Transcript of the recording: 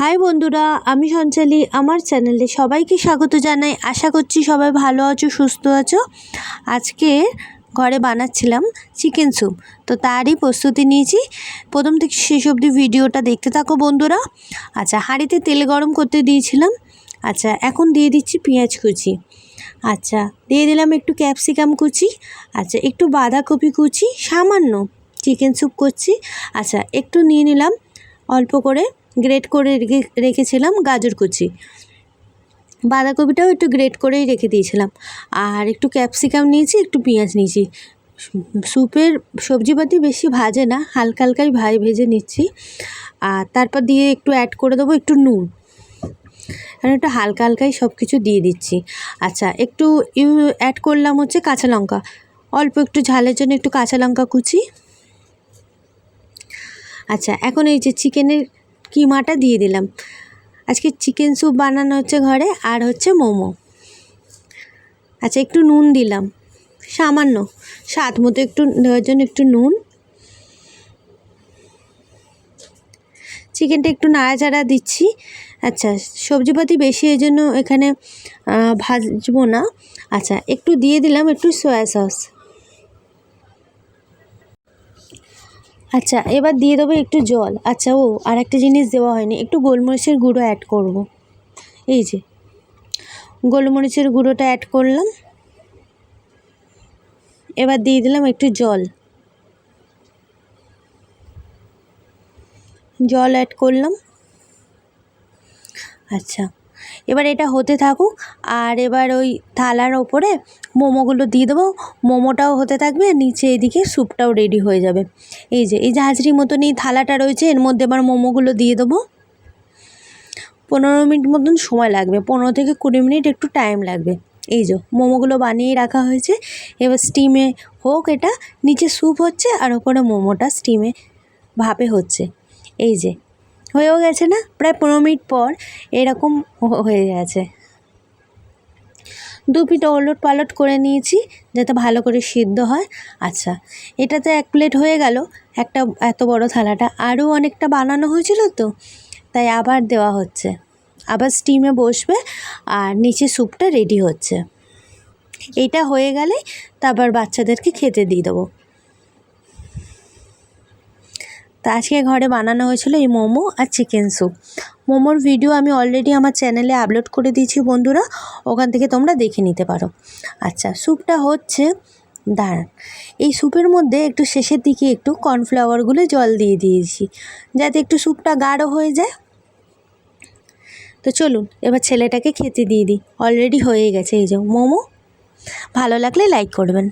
High বন্ধুরা, আমি সঞ্চালি। আমার চ্যানেলে সবাইকে স্বাগত জানাই। আশা করছি সবাই ভালো আছো, সুস্থ আছো। আজকে ঘরে বানাচ্ছিলাম চিকেন স্যুপ তো তারই প্রস্তুতি নিয়েছি। প্রথম থেকে শেষ অবধি ভিডিওটা দেখতে থাকো বন্ধুরা। আচ্ছা হাঁড়িতে তেল গরম করতে দিয়েছিলাম। আচ্ছা এখন দিয়ে দিচ্ছি পেঁয়াজ কুচি। আচ্ছা দিয়ে দিলাম একটু ক্যাপসিকাম কুচি। আচ্ছা একটু বাঁধাকপি কুচি। সামান্য চিকেন স্যুপ করছি। আচ্ছা একটু নিয়ে নিলাম অল্প করে। গ্রেট করে রেখে, রেখেছিলাম গাজর কুচি। বাঁধাকপিটাও একটু গ্রেট করেই রেখে দিয়েছিলাম। আর একটু ক্যাপসিকাম নিয়েছি, একটু পেঁয়াজ নিয়েছি। স্যুপের সবজিপাতি বেশি ভাজে না, হালকা হালকাই ভাই ভেজে নিচ্ছি। আর তারপর দিয়ে একটু অ্যাড করে দেবো একটু নুন। কারণ একটু হালকা হালকাই সব কিছু দিয়ে দিচ্ছি। আচ্ছা একটু ইউ অ্যাড করলাম হচ্ছে কাঁচা লঙ্কা। অল্প একটু ঝালের জন্য একটু কাঁচা লঙ্কা কুচি। আচ্ছা এখন এই যে চিকেনের কিমাটা দিয়ে দিলাম। আজকে চিকেন স্যুপ বানানো হচ্ছে ঘরে, আর হচ্ছে মোমো। আচ্ছা একটু নুন দিলাম। সামান্য, স্বাদ মতো একটু, দেওয়ার জন্য একটু নুন। চিকেনটা একটু নাড়াচাড়া দিচ্ছি। আচ্ছা সবজিপাতি বেশি, এই জন্য এখানে ভাজবো না। আচ্ছা একটু দিয়ে দিলাম একটু সয়া সস। আচ্ছা এবার দিয়ে দেবো একটু জল। আচ্ছা ও আর একটা জিনিস দেওয়া হয়নি। একটু গোলমরিচের গুঁড়ো অ্যাড করব। এই যে, গোলমরিচের গুঁড়োটা অ্যাড করলাম। এবার দিয়ে দিলাম একটু জল। জল অ্যাড করলাম। আচ্ছা এবার এটা হতে থাকুক, আর এবার ওই থালার ওপরে মোমোগুলো দিয়ে দেবো। মোমোটাও হতে থাকবে, নিচে এদিকে স্যুপটাও রেডি হয়ে যাবে। এই যে, এই হাজরির মতন এই থালাটা রয়েছে, এর মধ্যে এবার মোমোগুলো দিয়ে দেবো। পনেরো মিনিট মতন সময় লাগবে, পনেরো থেকে কুড়ি মিনিট একটু টাইম লাগবে। এই যে, মোমোগুলো বানিয়ে রাখা হয়েছে। এবার স্টিমে হোক এটা, নিচে স্যুপ হচ্ছে আর ওপরে মোমোটা স্টিমে ভাপে হচ্ছে। এই যে হয়েও গেছে না? প্রায় পনেরো মিনিট পর এরকম হয়ে গেছে। দু পিঠ ওলট পালট করে নিয়েছি যাতে ভালো করে সিদ্ধ হয়। আচ্ছা এটা তো এক প্লেট হয়ে গেল। একটা এত বড় থালাটা। আরও অনেকটা বানানো হয়েছিল তো, তাই আবার দেওয়া হচ্ছে। আবার স্টিমে বসবে আর নিচে স্যুপটা রেডি হচ্ছে। এইটা হয়ে গেলে তারপর বাচ্চাদেরকে খেতে দিয়ে দেবো। তা আজকে ঘরে বানানো হয়েছিল এই মোমো আর চিকেন স্যুপ। মোমোর ভিডিও আমি অলরেডি আমার চ্যানেলে আপলোড করে দিয়েছি বন্ধুরা, ওখান থেকে তোমরা দেখে নিতে পারো। আচ্ছা স্যুপটা হচ্ছে, দাঁড়ান, এই স্যুপের মধ্যে একটু শেষের দিকে একটু কর্নফ্লাওয়ারগুলো জল দিয়ে দিয়েছি, যাতে একটু স্যুপটা গাঢ় হয়ে যায়। তো চলুন, এবার ছেলেটাকে খেতে দিয়ে দিই। অলরেডি হয়ে গেছে এই যে মোমো। ভালো লাগলে লাইক করবেন।